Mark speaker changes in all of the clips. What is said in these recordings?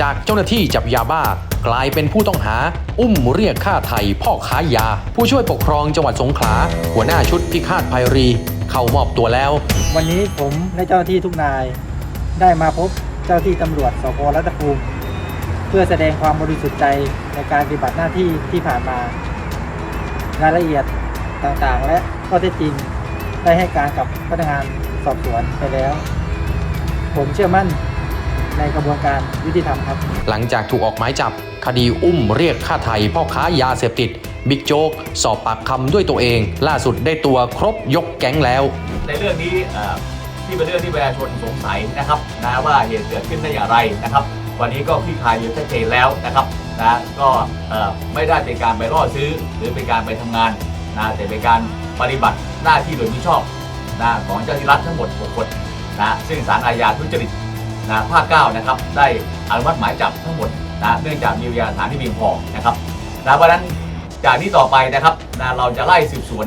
Speaker 1: จากเจ้าหน้าที่จับยาบ้ากลายเป็นผู้ต้องหา อุ้มเรียกค่าไถ่พ่อค้ายา ผู้ช่วยปกครองจังหวัดสงขลา หัวหน้าชุดพิฆาตภัยรี เข้ามอบตัวแล้ว
Speaker 2: วันนี้ผมและเจ้าหน้าที่ทุกนาย ได้มาพบเจ้าหน้าที่ตำรวจสพรัตภูมิเพื่อแสดงความบริสุทธิ์ใจในการปฏิบัติหน้าที่ที่ผ่านมารายละเอียดต่างๆ และข้อเท็จจริงได้ให้การกับพนักงานสอบสวนไปแล้ว ผมเชื่อมั่น ในกระบวนการยุติธรรมครับ
Speaker 1: หลังจากถูกออกหมายจับคดีอุ้มเรียกค่าไถ่พ่อค้ายาเสพติด บิ๊กโจ๊กสอบปากคำด้วยตัวเอง ล่าสุดได้ตัวครบยกแก๊งแล้ว
Speaker 3: ในเรื่องนี้เอ่อที่เป็นเรื่องที่ประชาชนสงสัยนะครับนะว่าเหตุเกิดขึ้นได้อย่างไรนะครับ วันนี้ก็คลี่คลายอยู่ชัดเจนแล้วนะครับนะก็เอ่อไม่ได้เป็นการไปล่อซื้อ หรือเป็นการไปทำงานนะแต่เป็นการปฏิบัติหน้าที่โดยมิชอบนะของเจ้าหน้าที่รัฐทั้งหมด6คนนะซึ่งศาลอาญาทุจริต นะภาค9นะครับได้อนุมัติหมายจับทั้งหมดนะเนื่องจากมีพยานฐานที่เพียงพอนะครับนะเพราะนั้นจากนี้ต่อไปนะครับนะเราจะไล่สืบสวน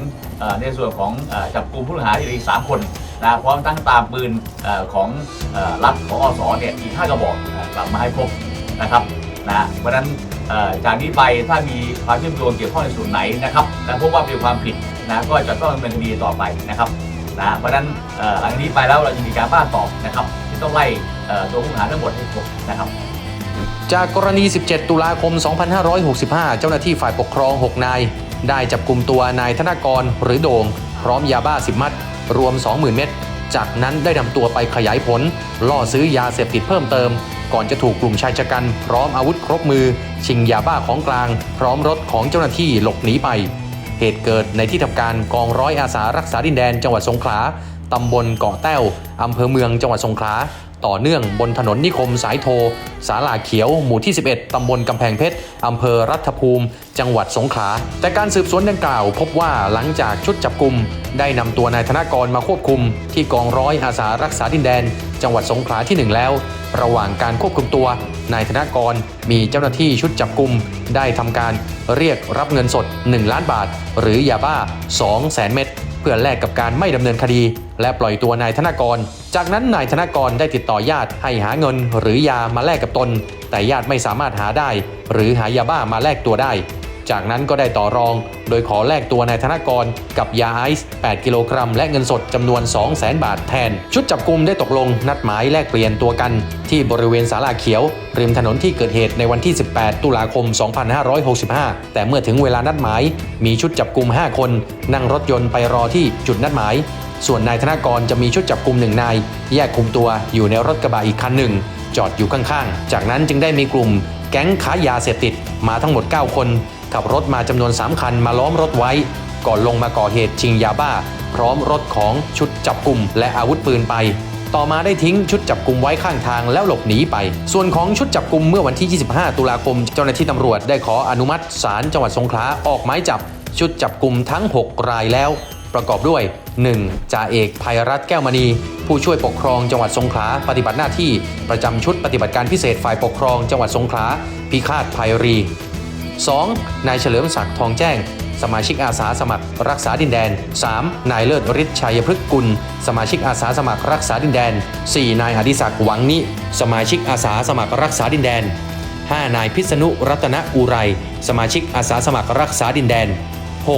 Speaker 3: ในส่วนของจับกลุ่มผู้ต้องหาอีกสามคนนะพร้อมทั้งตามปืนของรัฐของอสเนี่ยอีกห้ากระบอกกลับมาให้ครบนะครับนะเพราะนั้นจากนี้ไปถ้ามีความเชื่อมโยงเกี่ยวข้องในส่วนไหนนะครับและพบว่าเป็นความผิดนะก็จะต้องดำเนินคดีต่อไปนะครับนะเพราะนั้นหลังนี้ไปแล้วเราจะมีการบ้านตอบนะครับ ที่ต้องไล่ ตัวผู้หาทั้งหมดให้ครบนะครับ
Speaker 1: จากกรณี 17 ตุลาคม 2565 เจ้าหน้าที่ฝ่ายปกครอง 6 นาย ได้จับกลุ่มตัวนายธนากรหรือโดง่งพร้อมยาบ้า 10 มัด รวม 20,000 เม็ด จากนั้นได้นำตัวไปขยายผล ล่อซื้อยาเสพติดเพิ่มเติม ก่อนจะถูกกลุ่มชายชะกัน พร้อมอาวุธครบมือ ชิงยาบ้าของกลาง พร้อมรถของเจ้าหน้าที่หลบหนีไป เหตุเกิดในที่ทำการกองร้อยอาสารักษาดินแดนจังหวัดสงขลาตำบลเกาะแต้วอำเภอเมืองจังหวัดสงขลา ต่อเนื่องบนถนนนิคมสายโท สาลาเขียว หมู่ที่ 11 ตำบลกำแพงเพชร อำเภอรัฐภูมิ จังหวัดสงขลา แต่การสืบสวนดังกล่าว พบว่าหลังจากชุดจับกลุ่มได้นำตัวนายธนากรมาควบคุม ที่กองร้อยอาสารักษาดินแดน จังหวัดสงขลาที่ 1 แล้ว ระหว่างการควบคุมตัวนายธนากรมีเจ้าหน้าที่ชุดจับกลุ่มได้ทำการเรียกรับเงินสด 1 ล้านบาท หรือยาบ้า2แสนเม็ด เพื่อแลกกับการไม่ดำเนินคดี และปล่อยตัวนายธนากร จากนั้นนายธนากรได้ติดต่อญาติให้หาเงิน หรือยามาแลกกับตน แต่ญาติไม่สามารถหาได้ หรือหายาบ้ามาแลกตัวได้ จากนั้นก็ได้ต่อรอง โดยขอแลกตัวนายธนากรกับยาไอซ์ 8 กิโลกรัม และเงินสดจำนวน 2 0 0 0 0 0 บาทแทน ชุดจับกลุ่มได้ตกลงนัดหมายแลกเปลี่ยนตัวกัน ที่บริเวณศาลาเขียว ริมถนนที่เกิดเหตุในวันที่ 18 ตุลาคม 2565 แต่เมื่อถึงเวลานัดหมาย มีชุดจับกลุ่ม 5 คน นั่งรถยนต์ไปรอที่จุดนัดหมาย ส่วนนายธนากรจะมีชุดจับกลุ่มหนึ่งนาย แยกคุมตัวอยู่ในรถกระบะอีกคันหนึ่ง จอดอยู่ข้างๆ จากนั้นจึงได้มีกลุ่มแก๊งค้ายาเสพติดมาทั้งหมด 9 คน ขับรถมาจำนวน 3 คันมาล้อมรถไว้ ก่อนลงมาก่อเหตุชิงยาบ้า พร้อมรถของชุดจับกลุ่มและอาวุธปืนไป ต่อมาได้ทิ้งชุดจับกลุ่มไว้ข้างทางแล้วหลบหนีไป ส่วนของชุดจับกลุ่มเมื่อวันที่ 25 ตุลาคม เจ้าหน้าที่ตำรวจได้ขออนุมัติศาลจังหวัดสงขลาออกหมายจับ ชุดจับกลุ่มทั้ง 6 รายแล้ว ประกอบด้วย 1. จ่าเอกภัยรัตแก้วมณีผู้ช่วยปกครองจังหวัดสงขลาปฏิบัติหน้าที่ ประจำชุดปฏิบัติการพิเศษฝ่ายปกครองจังหวัดสงขลาพิฆาตภัยรี 2. นายเฉลิมศักดิ์ทองแจ้ง สมาชิกอาสาสมัครรักษาดินแดน 3. นายเลิศฤทธิ์ชัยพฤกษ์กุล สมาชิกอาสาสมัครรักษาดินแดน 4. นายอดิศักดิ์หวังนิ สมาชิกอาสาสมัครรักษาดินแดน 5. นายพิษณุรัตนอุไร สมาชิกอาสาสมัครรักษาดินแดน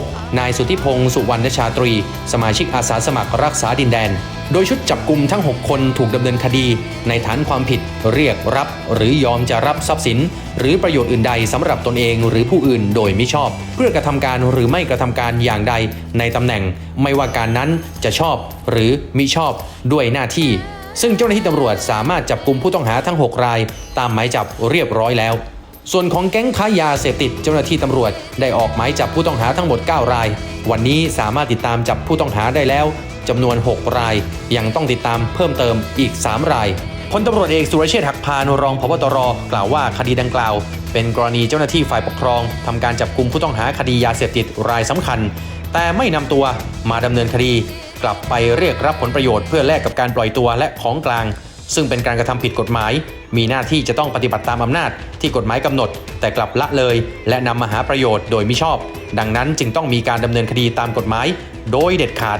Speaker 1: 6. นายสุทธิพงศ์สุวรรณชาตรี สมาชิกอาสาสมัครรักษาดินแดน โดยชุดจับกลุ่มทั้ง 6 คนถูกดำเนินคดี ในฐานความผิดเรียกรับ หรือยอมจะรับทรัพย์สิน หรือประโยชน์อื่นใดสำหรับตนเองหรือผู้อื่นโดยมิชอบ เพื่อกระทำการหรือไม่กระทำการอย่างใด ในตำแหน่ง ไม่ว่าการนั้นจะชอบหรือมิชอบด้วยหน้าที่ ซึ่งเจ้าหน้าที่ตำรวจสามารถจับกลุ่มผู้ต้องหาทั้ง 6 ราย ตามหมายจับเรียบร้อยแล้ว ส่วนของแก๊งค้ายาเสพติดเจ้าหน้าที่ตำรวจได้ออกหมายจับผู้ต้องหาทั้งหมด 9 ราย วันนี้สามารถติดตามจับผู้ต้องหาได้แล้วจำนวน 6 ราย ยังต้องติดตามเพิ่มเติมอีก 3 รายพลตำรวจเอกสุรเชษฐ์หักพานรองพบตรกล่าวว่าคดีดังกล่าว เป็นกรณีเจ้าหน้าที่ฝ่ายปกครองทำการจับกลุ่มผู้ต้องหาคดียาเสพติดรายสำคัญ แต่ไม่นำตัวมาดำเนินคดี กลับไปเรียกรับผลประโยชน์เพื่อแลกกับการปล่อยตัวและของกลาง ซึ่งเป็นการกระทำผิดกฎหมาย มีหน้าที่จะต้องปฏิบัติตามอำนาจที่กฎหมายกำหนด แต่กลับละเลย และนำมาหาประโยชน์โดยมิชอบ ดังนั้นจึงต้องมีการดำเนินคดีตามกฎหมาย โดยเด็ดขาด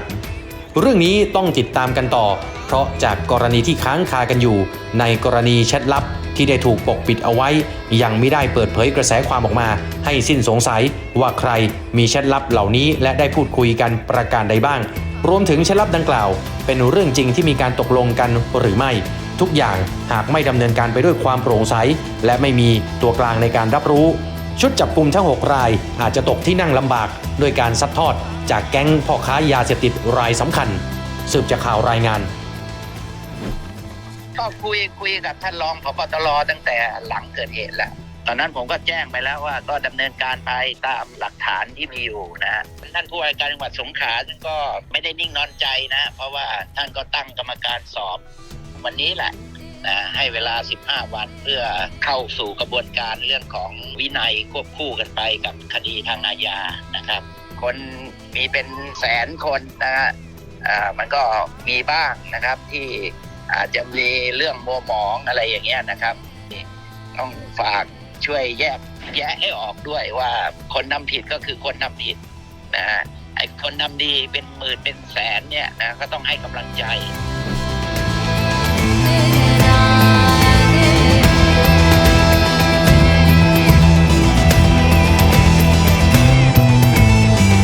Speaker 1: เรื่องนี้ต้องติดตามกันต่อ เพราะจากกรณีที่ค้างคากันอยู่ ในกรณีแชทลับที่ได้ถูกปกปิดเอาไว้ ยังไม่ได้เปิดเผยกระแสความออกมา ให้สิ้นสงสัยว่าใครมีแชทลับเหล่านี้และได้พูดคุยกันประการใดบ้าง รวมถึงแชทลับดังกล่าว เป็นเรื่องจริงที่มีการตกลงกันหรือไม่ ทุกอย่างหากไม่ดำเนินการไปด้วยความโปร่งใส และไม่มีตัวกลางในการรับรู้ ชุดจับกลุ่มทั้ง 6 รายอาจจะตกที่นั่งลำบากด้วยการซัดทอด จากแก๊งพ่อค้ายาเสพติดรายสำคัญ สืบจากข่าวรายงาน
Speaker 4: ก็คุยคุยกับท่านรองพบตรตั้งแต่หลังเกิดเหตุแล้วตอนนั้นผมก็แจ้งไปแล้วว่าก็ดำเนินการไปตามหลักฐานที่มีอยู่นะท่านผู้ว่าการจังหวัดสงขลาท่านก็ไม่ได้นิ่งนอนใจนะ เพราะว่าท่านก็ตั้งกรรมการสอบ วันนี้แหละนะให้เวลา 15 วันเพื่อเข้าสู่กระบวนการเรื่องของวินัยควบคู่กันไปกับคดีทางอาญานะครับ คนมีเป็นแสนคนนะฮะมันก็มีบ้างนะครับที่อาจจะมีเรื่องมัวหมองอะไรอย่างเงี้ยนะครับต้องฝากช่วยแยกแยะให้ออกด้วยว่าคนทำผิดก็คือคนทำผิดนะฮะไอ้คนทำดีเป็นหมื่นเป็นแสนเนี่ยนะก็ต้องให้กำลังใจ